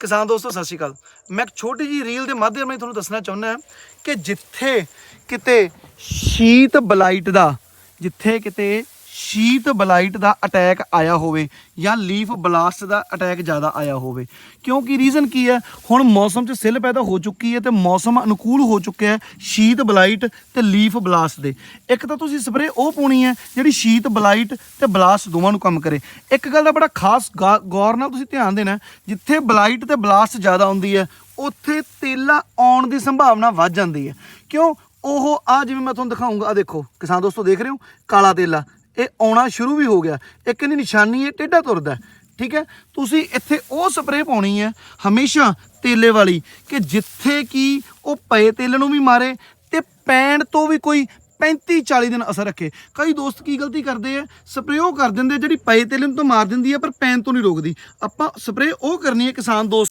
ਕਿਸਾਨ ਦੋਸਤੋ, ਸਤਿ ਸ਼੍ਰੀ ਅਕਾਲ। ਮੈਂ ਇੱਕ ਛੋਟੀ ਜੀ ਰੀਲ ਦੇ ਮਾਧਿਅਮ ਨਾਲ ਤੁਹਾਨੂੰ ਦੱਸਣਾ ਚਾਹੁੰਦਾ ਕਿ ਜਿੱਥੇ ਕਿਤੇ ਸ਼ੀਤ ਬਲਾਈਟ ਦਾ, ਜਿੱਥੇ ਕਿਤੇ ਸ਼ੀਤ ਬਲਾਈਟ ਦਾ ਅਟੈਕ ਆਇਆ ਹੋਵੇ ਜਾਂ ਲੀਫ ਬਲਾਸਟ ਦਾ ਅਟੈਕ ਜ਼ਿਆਦਾ ਆਇਆ ਹੋਵੇ। ਕਿਉਂਕਿ ਰੀਜ਼ਨ ਕੀ ਹੈ? ਹੁਣ ਮੌਸਮ 'ਚ ਸਿੱਲ ਪੈਦਾ ਹੋ ਚੁੱਕੀ ਹੈ ਤੇ ਮੌਸਮ ਅਨੁਕੂਲ ਹੋ ਚੁੱਕਿਆ ਹੈ ਸ਼ੀਤ ਬਲਾਈਟ ਤੇ ਲੀਫ ਬਲਾਸਟ ਦੇ। ਇੱਕ ਤਾਂ ਤੁਸੀਂ ਸਪਰੇ ਉਹ ਪਾਉਣੀ ਹੈ ਜਿਹੜੀ ਸ਼ੀਤ ਬਲਾਈਟ ਤੇ ਬਲਾਸਟ ਦੋਵਾਂ ਨੂੰ ਕੰਮ ਕਰੇ। ਇੱਕ ਗੱਲ ਦਾ ਬੜਾ ਖਾਸ ਗਾ- ਗੌਰ ਨਾਲ ਤੁਸੀਂ ਧਿਆਨ ਦੇਣਾ ਜਿੱਥੇ ਬਲਾਈਟ ਤੇ ਬਲਾਸਟ ਜ਼ਿਆਦਾ ਹੁੰਦੀ ਹੈ, ਉੱਥੇ ਤੇਲਾ ਆਉਣ ਦੀ ਸੰਭਾਵਨਾ ਵੱਧ ਜਾਂਦੀ ਹੈ। ਕਿਉਂ? ਉਹ ਆ ਜਿਵੇਂ ਮੈਂ ਤੁਹਾਨੂੰ ਦਿਖਾਉਂਗਾ ਆ ਦੇਖੋ, ਕਿਸਾਨ ਦੋਸਤੋ ਦੇਖ ਰਹੇ ਹੋ? ਕਾਲਾ ਤੇਲਾ। ਇਹ ਆਉਣਾ ਸ਼ੁਰੂ ਵੀ ਹੋ ਗਿਆ। ਇੱਕ ਇਹਦੀ ਨਿਸ਼ਾਨੀ ਹੈ, ਟੇਢਾ ਤੁਰਦਾ ਠੀਕ ਹੈ? ਤੁਸੀਂ ਇੱਥੇ ਉਹ ਸਪਰੇਅ ਪਾਉਣੀ ਹੈ, ਹਮੇਸ਼ਾ ਤੇਲੇ ਵਾਲੀ, ਕਿ ਜਿੱਥੇ ਕਿ ਉਹ ਪਏ ਤੇਲ ਨੂੰ ਵੀ ਮਾਰੇ ਤੇ ਪੈਣ ਤੋਂ ਵੀ ਕੋਈ 35 40 ਦਿਨ ਅਸਰ ਰੱਖੇ। ਕਈ ਦੋਸਤ ਕੀ ਗਲਤੀ ਕਰਦੇ ਆ? ਸਪਰੇਅ ਉਹ ਕਰ ਦਿੰਦੇ ਜਿਹੜੀ ਪਏ ਤੇਲ ਨੂੰ ਤਾਂ ਮਾਰ ਦਿੰਦੀ ਹੈ ਪਰ ਪੈਣ ਤੋਂ ਨਹੀਂ ਰੋਕਦੀ। ਆਪਾਂ ਸਪਰੇਅ ਉਹ ਕਰਨੀ ਹੈ, ਕਿਸਾਨ ਦੋਸਤ